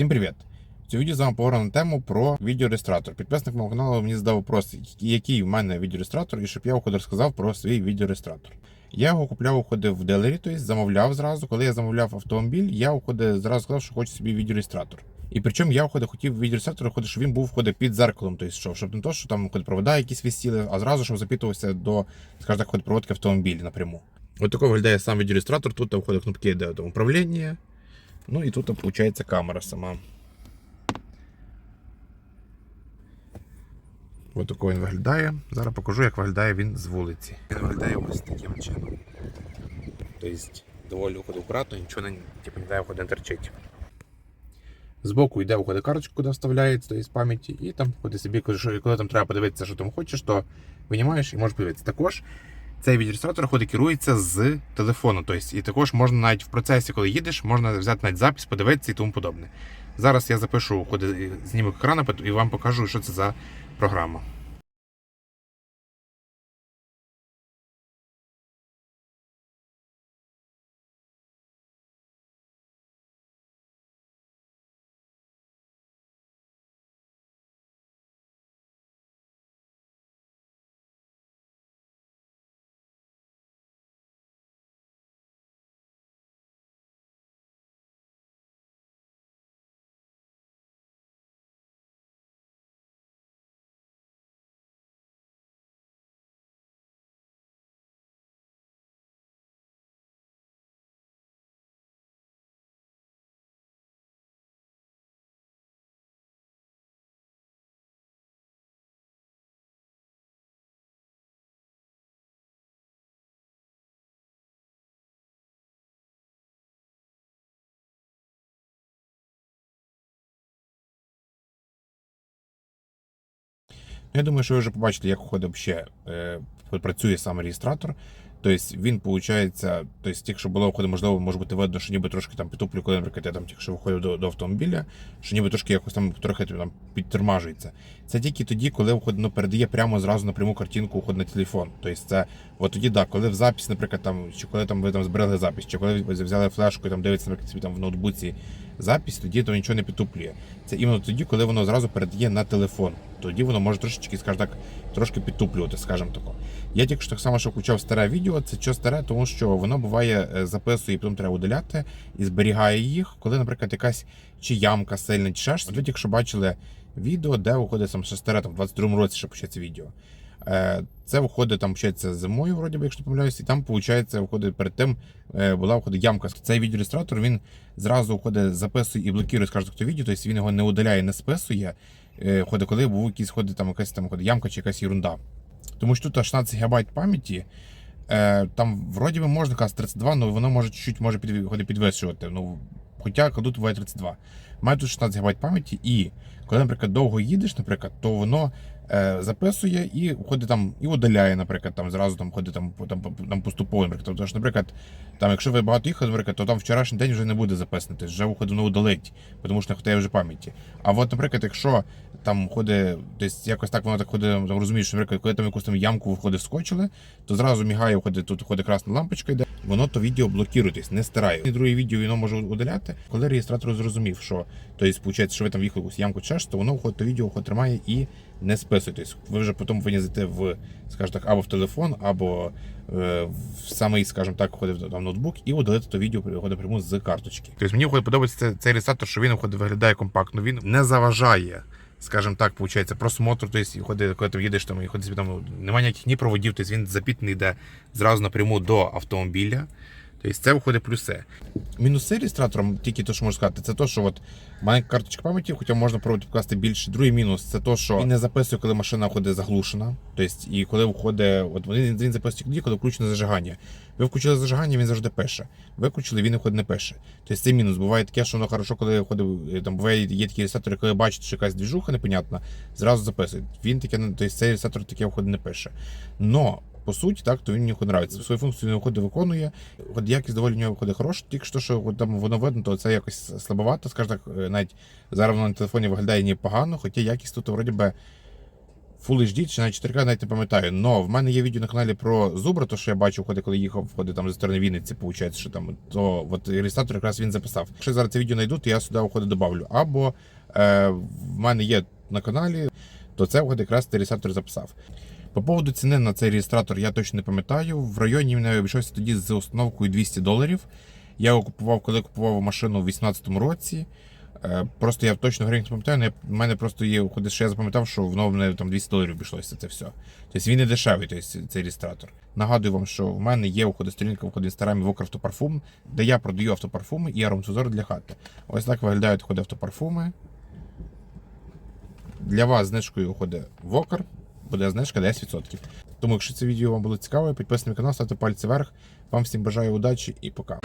Всім привіт! В цьому з вами поговоримо на тему про відеореєстратор. Підписник мого каналу мені задав вопрос, який в мене відеореєстратор, і щоб я уходив розказав про свій відеореєстратор. Я його купляв, уходив в делері, тобто замовляв зразу. Коли я замовляв автомобіль, я уходив зразу сказав, що хочу собі відеореєстратор. І причому я уходив, хотів відеореєстратор, уходив, щоб він був входив під зеркалом, тобто що, щоб не то, що там уходить, провода якісь висіли, а зразу щоб запитувався до, скажімо так, уходить, проводки автомобіля напряму. Ось такий виглядає сам відеореєстратор. Тут входить кнопки, де там управління. Ну і тут виходить камера сама. Ось такий він виглядає. Зараз покажу, як виглядає він з вулиці. Він виглядає ось таким чином. Тобто доволі уходить акуратно, нічого не, типу, ніде входить не терчить. Збоку йде виходить карточка, куди вставляється з пам'яті, і там входить собі, коли там треба подивитися, що там хочеш, то винімаєш і можеш подивитися. Також цей відреєстратор ходить керується з телефону. Тобто, і також можна навіть в процесі, коли їдеш, можна взяти навіть запис, подивитися і тому подобне. Зараз я запишу ходи, знімок екрану і вам покажу, що це за програма. Я думаю, що ви вже побачили, як входить ще е, працює саме реєстратор. Тобто він виходить, тобто, якщо було входить, можливо, може бути видно, що ніби трошки там підтуплю, коли, наприклад, я там якщо виходив до, до автомобіля, що ніби трошки якось там трохи там підтормажується. Це тільки тоді, коли виходить, ну, передає прямо зразу напряму картинку входить на телефон. Тобто це от тоді, да, коли в запис, наприклад, там, чи коли там ви там зберегли запис, чи коли ви взяли флешку і там дивиться, наприклад, собі там в ноутбуці запись, тоді то нічого не підтуплює. Це іменно тоді, коли воно зразу передає на телефон. Тоді воно може трошечки, скажімо так, трошки підтуплювати, скажімо тако. Я тільки що так само, що включав старе відео, це що старе, тому що воно буває е, записує, і потім треба удаляти і зберігає їх, коли, наприклад, якась чи ямка сильна, чи. От ви тільки що бачили відео, де виходить ще старе, там в 22-му році ще почається відео. Е, це виходить там вчиться зимою, вроді би, якщо не помиляюсь, і там, виходить, виходить перед тим е, була виходить ямка. Цей відеореєстратор він зразу виходить, записує і блокує, скажімо, хто відео, тобто він його не удаляє, не списує. Ходить, коли був якийсь ходить, там якась там ходить, ямка чи якась ерунда. Тому що тут 16 ГБ пам'яті. Е, там вроді би можна казати 32, але воно може чуть-чуть може під, підвищувати. Ну, Хоча тут буває 32. Має тут 16 ГБ пам'яті, і коли, наприклад, довго їдеш, наприклад, то воно е, записує і ходить там і удаляє, наприклад, там зразу там ходить там, там, там поступово. Наприклад. Тобто, що, наприклад, там, якщо ви багато їхали, наприклад, то там вчорашній день вже не буде тобто вже виходить, воно удалить, тому що не хватає вже пам'яті. А от, наприклад, якщо там ходить, десь якось так воно так ходить, розумієш, наприклад, коли там якусь там ямку виходить, вскочили, то зразу мігає, виходить, тут ходить красна лампочка, йде, воно то відео блокуєтесь, не стирає. І друге відео воно може удаляти. Коли реєстратор зрозумів, що тобто, виходить, що ви там в'їхали якусь ямку чеш, то воно виходить, то відео виходить, тримає і не списує. Тобто, ви вже потім повинні зайти в, скажімо так, або в телефон, або е, в самий, скажімо так, входить там ноутбук і удалити то відео прямо з карточки. Тобто мені виходить, подобається цей реєстратор, що він виходить, виглядає компактно, він не заважає скажімо так, виходить, просмотр, тобто, коли ти їдеш там і ходиш, там немає ніяких ні проводів, тобто він запітний йде зразу напряму до автомобіля. Тобто це виходить плюси. Мінуси реєстратором, тільки те, що можу сказати, це те, що от маленька карточка пам'яті, хоча можна проводити покласти більше. Другий мінус це те, що він не записує, коли машина ходить заглушена. Тобто, і коли входить, от він, він записує тоді, коли включено зажигання. Ви включили зажигання, він завжди пише. Виключили, він виходить не пише. Тобто це мінус. Буває таке, що воно хорошо, коли ходить, там буває, є такі реєстратори, коли бачите, що якась двіжуха непонятна, зразу записують. Він таке, тобто цей реєстратор таке виходить не пише. Но по суті, так, то він мені подобається. Свою функцію він виходить, виконує. От якість доволі в нього виходить хороша, тільки що, що от там воно видно, то це якось слабовато, скажімо так, навіть зараз воно на телефоні виглядає непогано, хоча якість тут вроді би Full HD чи на 4К, навіть не пам'ятаю. Но в мене є відео на каналі про Зубра, то що я бачив, ходить, коли їхав, входить там зі сторони Вінниці, виходить, що там, то от реєстратор якраз він записав. Якщо зараз це відео знайду, то я сюди уходи добавлю. Або е, в мене є на каналі, то це входить якраз реєстратор записав. По поводу ціни на цей реєстратор я точно не пам'ятаю. В районі він обійшовся тоді з установкою 200 доларів. Я його купував, коли купував машину у 2018 році. Е, Просто я точно гривень не пам'ятаю, але в мене просто є ходить, що я запам'ятав, що воно в мене там 200 доларів обійшлося це все. Тобто він не дешевий, тобто, цей реєстратор. Нагадую вам, що в мене є уходи сторінка в інстаграмі Вокер Автопарфум, де я продаю автопарфуми і ароматизор для хати. Ось так виглядають ходи автопарфуми. Для вас знижкою уходить Вокер, буде знижка 10%. Тому, якщо це відео вам було цікаве, підписуйтесь на канал, ставте пальці вверх. Вам всім бажаю удачі і пока.